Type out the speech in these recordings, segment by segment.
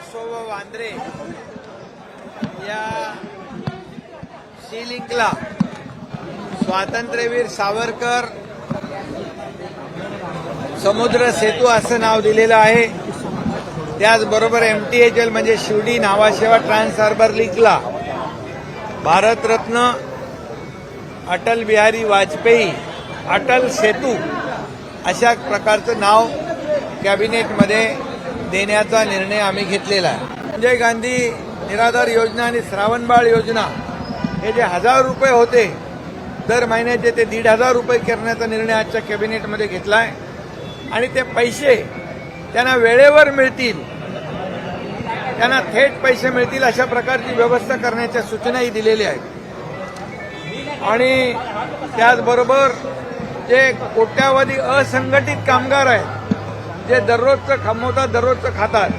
वर्सोवा वांद्रे या सी स्वातंत्र्यवीर सावरकर समुद्र सेतू असं नाव दिलेलं आहे. त्याचबरोबर एम टी एच एल म्हणजे शिवडी नावाशेवा ट्रान्स हार्बर लिंकला भारतरत्न अटल बिहारी वाजपेयी अटल सेतू अशा प्रकारचं नाव कॅबिनेटमध्ये देण्याचा निर्णय आम्ही घेतलेला आहे. संजय गांधी निराधार योजना आणि श्रावणबाळ योजना हे जे हजार रुपये होते दर महिन्याचे ते दीड हजार रुपये करण्याचा निर्णय आजच्या कॅबिनेटमध्ये घेतला आहे आणि ते पैसे त्यांना वेळेवर मिळतील. त्यांना थेट पैसे मिळतील अशा प्रकारची व्यवस्था करण्याच्या सूचनाही दिलेल्या आहेत. आणि त्याचबरोबर जे कोट्यावधी असंघटित कामगार आहेत जे दररोजचं कमवतात दररोजचं खातात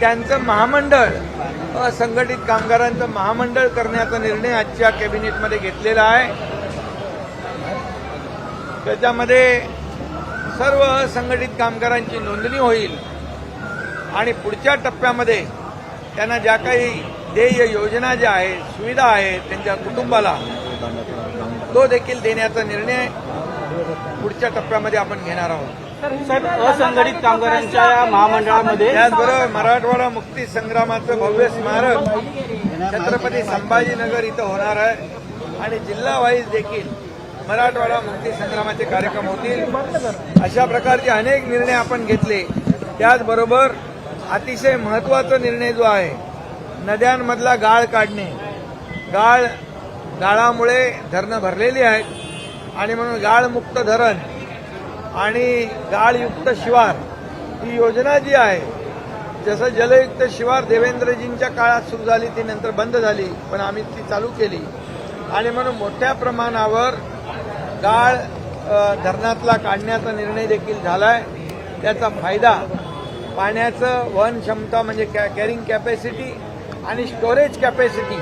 त्यांचं महामंडळ असंघटित कामगारांचं महामंडळ करण्याचा निर्णय आजच्या कॅबिनेटमध्ये घेतलेला आहे. त्याच्यामध्ये सर्व असंघटित कामगारांची नोंदणी होईल आणि पुढच्या टप्प्यामध्ये त्यांना ज्या काही ध्येय योजना ज्या आहेत सुविधा आहेत त्यांच्या कुटुंबाला तो देखील देण्याचा निर्णय पुढच्या टप्प्यामध्ये आपण घेणार आहोत. साहेब असंघटित कामगारांच्या या महामंडळामध्ये त्याचबरोबर मराठवाडा मुक्ती संग्रामाचं भव्य स्मारक छत्रपती संभाजीनगर इथं होणार आहे. आणि जिल्हा वाईज देखील मराठवाडा मुक्ती संग्रामाचे कार्यक्रम होतील. अशा प्रकारचे अनेक निर्णय आपण घेतले. त्याचबरोबर अतिशय महत्त्वाचा निर्णय जो आहे नद्यांमधला गाळ काढणे. गाळ गाळामुळे धरणं भरलेली आहेत. आणि म्हणून गाळमुक्त धरण आणि गाळयुक्त शिवार ही योजना जी आहे जसं जलयुक्त शिवार देवेंद्रजींच्या काळात सुरू झाली ती नंतर बंद झाली पण आम्ही ती चालू केली. आणि म्हणून मोठ्या प्रमाणावर गाळ धरणातला काढण्याचा निर्णय देखील झालाय. त्याचा फायदा पाण्याचं वहन क्षमता म्हणजे कॅ कॅरिंग कॅपॅसिटी आणि स्टोरेज कॅपॅसिटी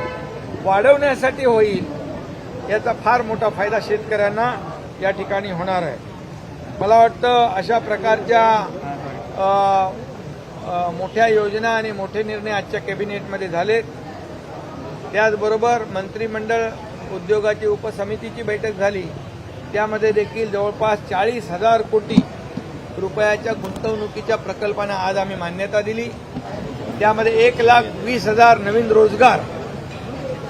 वाढवण्यासाठी होईल याचा फार मोठा फायदा शेतकऱ्यांना या ठिकाणी होणार आहे. मला वाटतं अशा प्रकारच्या मोठ्या योजना आणि मोठे निर्णय आजच्या कॅबिनेटमध्ये झालेत. त्याचबरोबर मंत्रिमंडळ उद्योगाची उपसमितीची बैठक झाली. त्यामध्ये देखील जवळपास चाळीस हजार कोटी रुपयाच्या गुंतवणुकीच्या प्रकल्पांना आज आम्ही मान्यता दिली. त्यामध्ये एक लाख वीस हजार नवीन रोजगार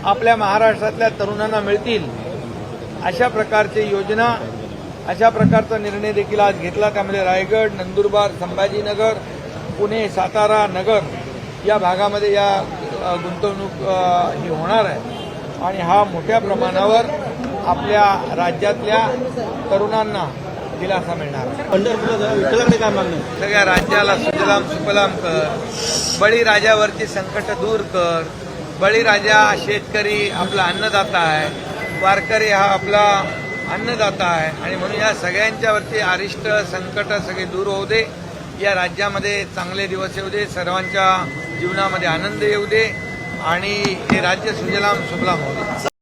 आपल्या महाराष्ट्रातल्या तरुणांना मिळतील. अशा प्रकारची योजना अशा प्रकारचा निर्णय देखील आज घेतला. त्यामध्ये रायगड नंदुरबार संभाजीनगर पुणे सातारा नगर या भागामध्ये या गुंतवणूक ही होणार आहे. आणि हा मोठ्या प्रमाणावर आपल्या राज्यातल्या तरुणांना दिलासा मिळणार काय? सगळ्या राज्याला सुजलाम सुफलाम कर. बळीराजावरची संकट दूर कर. बळीराजा शेतकरी आपला अन्नदाता आहे. वारकरी हा आपला अन्नदाता आहे. आणि म्हणून या सगळ्यांच्यावरती अरिष्ट संकट सगळे दूर होऊ दे. या राज्यामध्ये चांगले दिवस येऊ दे. सर्वांच्या जीवनामध्ये आनंद येऊ दे. आणि हे राज्य सुजलाम सुफलाम होऊ दे.